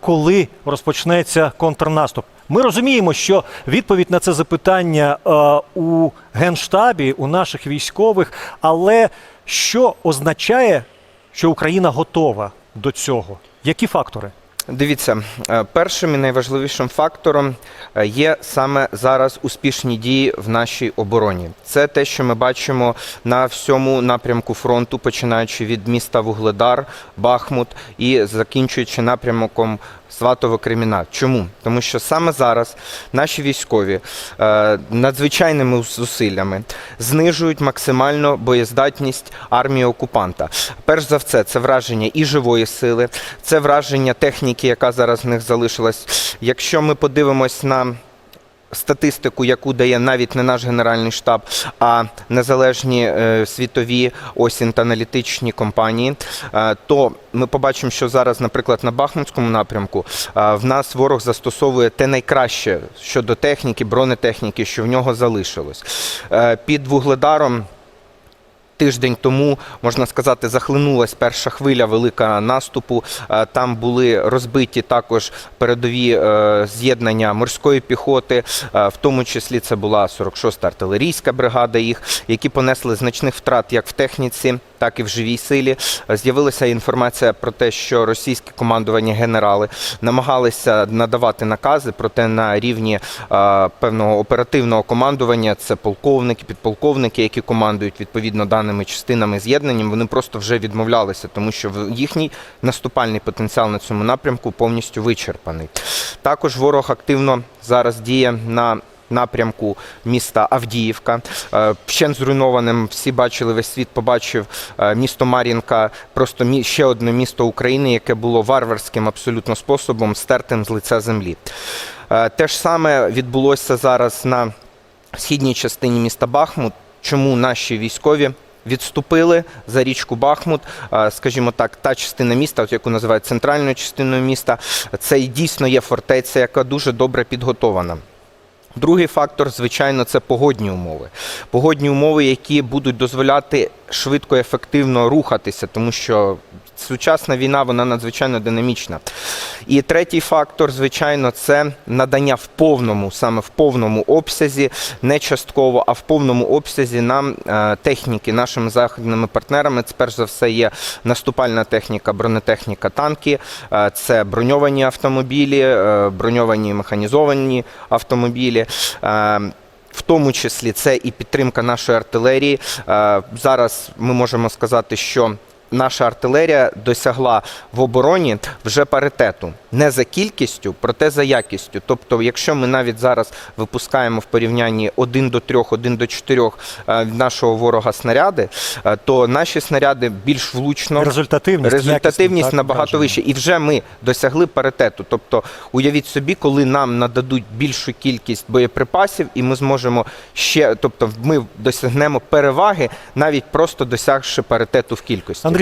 коли розпочнеться контрнаступ? Ми розуміємо, що відповідь на це запитання е, у генштабі, у наших військових, але що означає, що Україна готова до цього? Які фактори? Дивіться, е, першим і найважливішим фактором е, є саме зараз успішні дії в нашій обороні. Це те, що ми бачимо на всьому напрямку фронту, починаючи від міста Вугледар, Бахмут і закінчуючи напрямком Сватово Креміна. Чому? Тому що саме зараз наші військові е, надзвичайними зусиллями знижують максимально боєздатність армії окупанта. Перш за все, це враження і живої сили, це враження техніки, яка зараз в них залишилась. Якщо ми подивимось на статистику, яку дає навіть не наш генеральний штаб, а незалежні е, світові осінь та аналітичні компанії, е, то ми побачимо, що зараз, наприклад, на Бахмутському напрямку е, в нас ворог застосовує те найкраще щодо техніки, бронетехніки, що в нього залишилось. Під вугледаром. Тиждень тому можна сказати, захлинулась перша хвиля велика наступу. Е, Там були розбиті також передові е, з'єднання морської піхоти, е, в тому числі це була 46-та артилерійська бригада, їх які понесли значних втрат як в техніці, так і в живій силі. З'явилася інформація про те, що російське командування генерали намагалися надавати накази, проте на рівні е, певного оперативного командування це полковники, підполковники, які командують відповідно даними частинами з'єднанням, вони просто вже відмовлялися, тому що їхній наступальний потенціал на цьому напрямку повністю вичерпаний. Також ворог активно зараз діє на Напрямку міста Авдіївка. Е, Ще зруйнованим всі бачили, весь світ побачив е, місто Мар'їнка, просто ще одне місто України, яке було варварським абсолютно способом стертим з лиця землі. Е, Те ж саме відбулося зараз на східній частині міста Бахмут. Чому наші військові відступили за річку Бахмут? Скажімо так, та частина міста, от яку називають центральною частиною міста, це і дійсно є фортеця, яка дуже добре підготована. Другий фактор, звичайно, це погодні умови. Погодні умови, які будуть дозволяти швидко і ефективно рухатися, тому що сучасна війна вона надзвичайно динамічна. І третій фактор, звичайно, це надання в повному, саме в повному обсязі, не частково, а в повному обсязі нам е, техніки нашими західними партнерами. Це перш за все є наступальна техніка, бронетехніка, танки, е, це броньовані автомобілі, е, броньовані механізовані автомобілі. В тому числі це і підтримка нашої артилерії. Зараз ми можемо сказати, що наша артилерія досягла в обороні вже паритету не за кількістю, проте за якістю. Тобто, якщо ми навіть зараз випускаємо в порівнянні 1 до 3, 1 до 4 е, від нашого ворога снаряди, е, то наші снаряди більш влучно Результативність, результативність набагато вище. І вже ми досягли паритету. Тобто, уявіть собі, коли нам нададуть більшу кількість боєприпасів, і ми зможемо ще, тобто, ми досягнемо переваги, навіть просто досягши паритету в кількості.